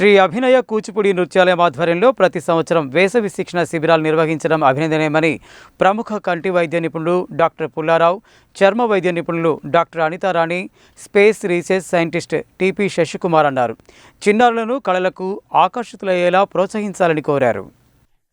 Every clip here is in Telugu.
శ్రీ అభినయ కూచిపూడి నృత్యాలయం ఆధ్వర్యంలో ప్రతి సంవత్సరం వేసవి శిక్షణ శిబిరాలు నిర్వహించడం అభినందనీయమని ప్రముఖ కంటి వైద్య నిపుణులు డాక్టర్ పుల్లారావు చర్మ వైద్య నిపుణులు doctor Anitharani space research scientist TP Sasikumar అన్నారు. చిన్నారులను కళలకు ఆకర్షితులయ్యేలా ప్రోత్సహించాలని కోరారు.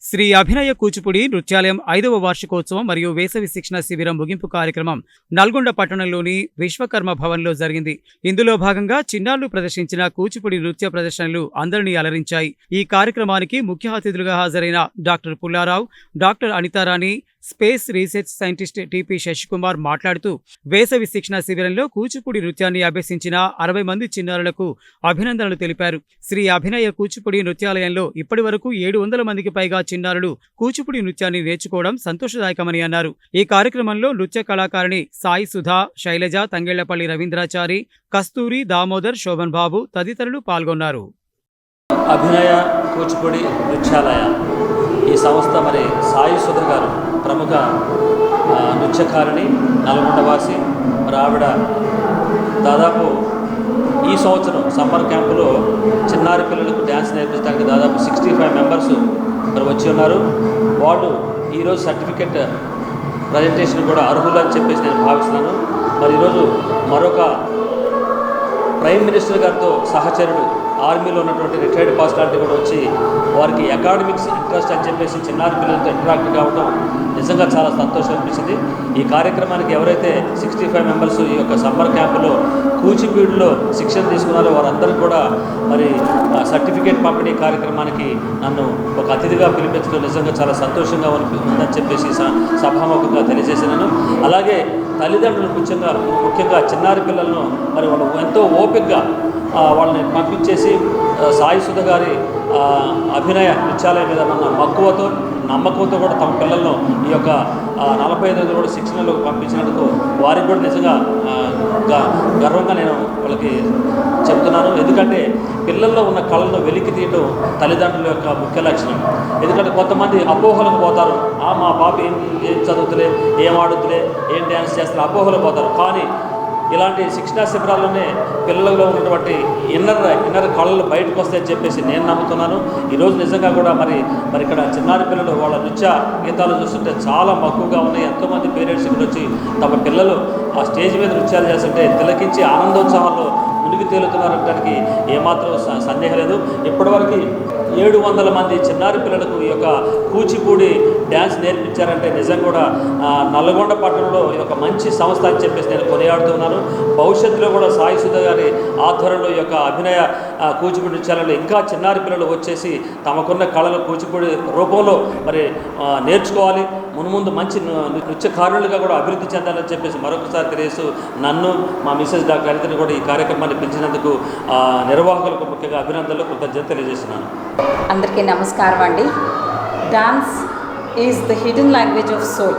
శ్రీ అభినయ కూచిపూడి నృత్యాలయం ఐదవ వార్షికోత్సవం మరియు వేసవి శిక్షణ శిబిరం ముగింపు కార్యక్రమం నల్గొండ పట్టణంలోని విశ్వకర్మ భవన్లో జరిగింది. ఇందులో భాగంగా చిన్నారులు ప్రదర్శించిన కూచిపూడి నృత్య ప్రదర్శనలు అందరినీ అలరించాయి. ఈ కార్యక్రమానికి ముఖ్య అతిథులుగా హాజరైన doctor Pullarao doctor Anitharani space research scientist TP Sasikumar మాట్లాడుతూ వేసవి శిక్షణ శిబిరంలో కూచిపూడి నృత్యాన్ని అభ్యసించిన అరవై మంది చిన్నారులకు అభినందనలు తెలిపారు. శ్రీ అభినయ కూచిపూడి నృత్యాలయంలో ఇప్పటి వరకు ఏడు వందల మందికి పైగా చిన్నారులు కూచిపూడి నృత్యాన్ని నేర్చుకోవడం సంతోషదాయకమని అన్నారు. ఈ కార్యక్రమంలో నృత్య కళాకారిణి సాయి సుధా శైలజ తంగెళ్ళపల్లి రవీంద్రాచారి కస్తూరి దామోదర్ శోభన్ బాబు తదితరులు పాల్గొన్నారు. అభినయ కూచిపూడి నృత్యాలయ ఈ సంస్థ మరి సాయి సుధ గారు ప్రముఖ నృత్యకారిణి నల్గొండవాసి మరి ఆవిడ దాదాపు ఈ సంవత్సరం సమ్మర్ క్యాంపులో చిన్నారి పిల్లలకు డ్యాన్స్ నేర్పించడానికి దాదాపు సిక్స్టీ ఫైవ్ మెంబర్స్ మరి వచ్చి ఉన్నారు. వాళ్ళు ఈరోజు సర్టిఫికెట్ ప్రజెంటేషన్ కూడా అర్హులు అని చెప్పేసి నేను భావిస్తున్నాను. మరి ఈరోజు మరొక ప్రైమ్ మినిస్టర్ గారితో సహచరుడు ఆర్మీలో ఉన్నటువంటి రిటైర్డ్ పాస్టాలిటీ కూడా వచ్చి వారికి అకాడమిక్స్ ఇంట్రెస్ట్ అని చెప్పేసి చిన్నారి పిల్లలతో ఇంటరాక్ట్ కావడం నిజంగా చాలా సంతోషం అనిపించింది ఈ కార్యక్రమానికి ఎవరైతే సిక్స్టీ ఫైవ్ మెంబర్స్ ఈ యొక్క సమ్మర్ క్యాంపులో కూచిపూడిలో శిక్షణ తీసుకున్నారో వారందరూ కూడా మరి సర్టిఫికేట్ పంపిణీ కార్యక్రమానికి నన్ను ఒక అతిథిగా పిలిపించడం నిజంగా చాలా సంతోషంగా ఉందని చెప్పేసి స- సభాముఖంగా తెలియజేసినాను. అలాగే తల్లిదండ్రులు ముఖ్యంగా ముఖ్యంగా చిన్నారి పిల్లలను మరి వాళ్ళు ఎంతో ఓపికగా వాళ్ళని పంపించేసి ఆ, సాయి సుధ గారి అభినయ నృత్యాలయం మీద ఉన్న మక్కువతో నమ్మకంతో కూడా తమ పిల్లలను ఈ యొక్క నలభై ఐదు కూడా శిక్షణలోకి పంపించినందుకు వారికి కూడా నిజంగా గర్వంగా నేను వాళ్ళకి చెప్తున్నాను. ఎందుకంటే పిల్లల్లో ఉన్న కళలను వెలికి తీయటం తల్లిదండ్రుల యొక్క ముఖ్య లక్షణం. ఎందుకంటే కొంతమంది అపోహలకు పోతారు. ఆ మా బాబు ఏం ఏం చదువుతులే ఏం ఆడుతులే ఏం డ్యాన్స్ చేస్తారు అపోహలు పోతారు. కానీ ఇలాంటి శిక్షణా శిబిరాల్లోనే పిల్లలలో ఉన్నటువంటి ఇన్నర్ ఇన్నర్ కళలు బయటకు వస్తాయని చెప్పేసి నేను నమ్ముతున్నాను. ఈరోజు నిజంగా కూడా మరి మరి ఇక్కడ చిన్నారి పిల్లలు వాళ్ళ నృత్య గీతాలు చూస్తుంటే చాలా మక్కువగా ఉన్నాయి. ఎంతోమంది పేరెంట్స్ ఇక్కడ వచ్చి తమ పిల్లలు ఆ స్టేజ్ మీద నృత్యాలు చేస్తుంటే తిలకించి ఆనందోత్సాహాల్లో మునిగి తేలుతున్నారనడానికి ఏమాత్రం స- సందేహం లేదు. ఇప్పటివరకు ఏడు వందల మంది చిన్నారి పిల్లలకు ఈ యొక్క కూచిపూడి డ్యాన్స్ నేర్పించారంటే నిజం కూడా నల్గొండ పట్టణంలో ఈ యొక్క మంచి సంస్థ అని చెప్పేసి నేను కొనియాడుతున్నాను భవిష్యత్తులో కూడా సాయి సుధ గారి ఆధ్వర్యంలో యొక్క అభినయ కూచిపూడి నృత్యాలలో ఇంకా చిన్నారి పిల్లలు వచ్చేసి తమకున్న కళలు కూచిపూడి రూపంలో మరి నేర్చుకోవాలి. మున్ముందు మంచి నృత్యకారులుగా కూడా అభివృద్ధి చెందాలని చెప్పేసి మరొకసారి తెలియసు నన్ను మా మిసెస్ డాక్టర్ హరితని కూడా ఈ కార్యక్రమాన్ని పిలిచినందుకు నిర్వాహకులకు ముఖ్యంగా అభినందనలు కృతజ్ఞత తెలియజేస్తున్నాను. అందరికీ నమస్కారం అండి. Dance is the hidden language of soul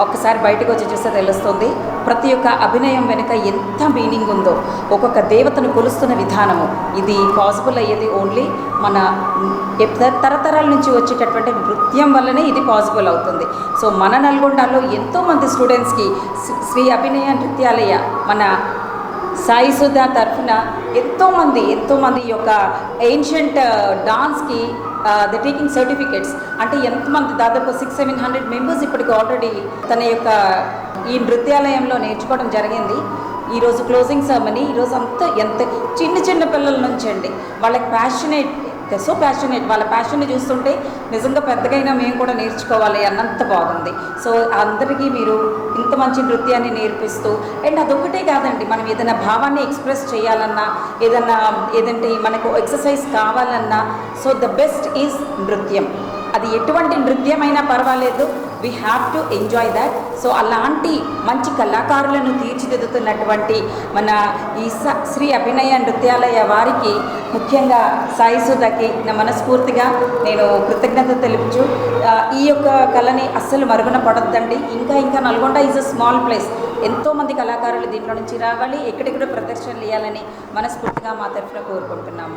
ఒక్కసారి బయటకు వచ్చి చూస్తే తెలుస్తుంది. ప్రతి ఒక్క అభినయం వెనుక ఎంత మీనింగ్ ఉందో ఒక్కొక్క దేవతను కొలుస్తున్న విధానము. ఇది పాసిబుల్ అయ్యేది ఓన్లీ మన తరతరాల నుంచి వచ్చేటటువంటి నృత్యం వల్లనే ఇది పాసిబుల్ అవుతుంది. సో మన నల్గొండలో ఎంతోమంది స్టూడెంట్స్కి శ్రీ- అభినయ నృత్యాలయ మన సాయి సుధా తరఫున ఎంతోమంది ఎంతోమంది ఈ యొక్క ఏన్షియంట్ డాన్స్కి uh, ద టేకింగ్ సర్టిఫికేట్స్ అంటే ఎంతమంది దాదాపు సిక్స్ సెవెన్ హండ్రెడ్ మెంబర్స్ ఇప్పటికి ఆల్రెడీ తన యొక్క ఈ నృత్యాలయంలో నేర్చుకోవడం జరిగింది. ఈరోజు క్లోజింగ్ సెరమనీ ఈరోజు అంతా ఎంత చిన్న చిన్న పిల్లల నుంచి అండి వాళ్ళకి ప్యాషనేట్ సో ప్యాషనేట్ వాళ్ళ ప్యాషన్ని చూస్తుంటే నిజంగా పెద్దగైనా మేము కూడా నేర్చుకోవాలి అన్నంత బాగుంది. సో అందరికీ మీరు ఇంత మంచి నృత్యాన్ని నేర్పిస్తూ అండ్ అదొకటే కాదండి మనం ఏదైనా భావాన్ని ఎక్స్ప్రెస్ చేయాలన్నా ఏదన్నా ఏదంటే మనకు ఎక్సర్సైజ్ కావాలన్నా సో ద బెస్ట్ ఈజ్ నృత్యం. అది ఎటువంటి నృత్యమైనా పర్వాలేదు we have to enjoy that so అలాంటి మంచి కళాకారులను తీర్చిదిద్దుతున్నటువంటి మన ఈ స- శ్రీ అభినయ నృత్యాలయ వారికి ముఖ్యంగా సాయి సుధకి నా మనస్ఫూర్తిగా నేను కృతజ్ఞత తెలుపుచు ఈ యొక్క కళని అస్సలు మరుగున పడొద్దండి. ఇంకా ఇంకా Nalgonda is a small place ఎంతోమంది కళాకారులు దీంట్లో నుంచి రావాలి ఎక్కడెక్కడ ప్రదర్శనలు ఇవ్వాలని మనస్ఫూర్తిగా మా తరఫున కోరుకుంటున్నాము.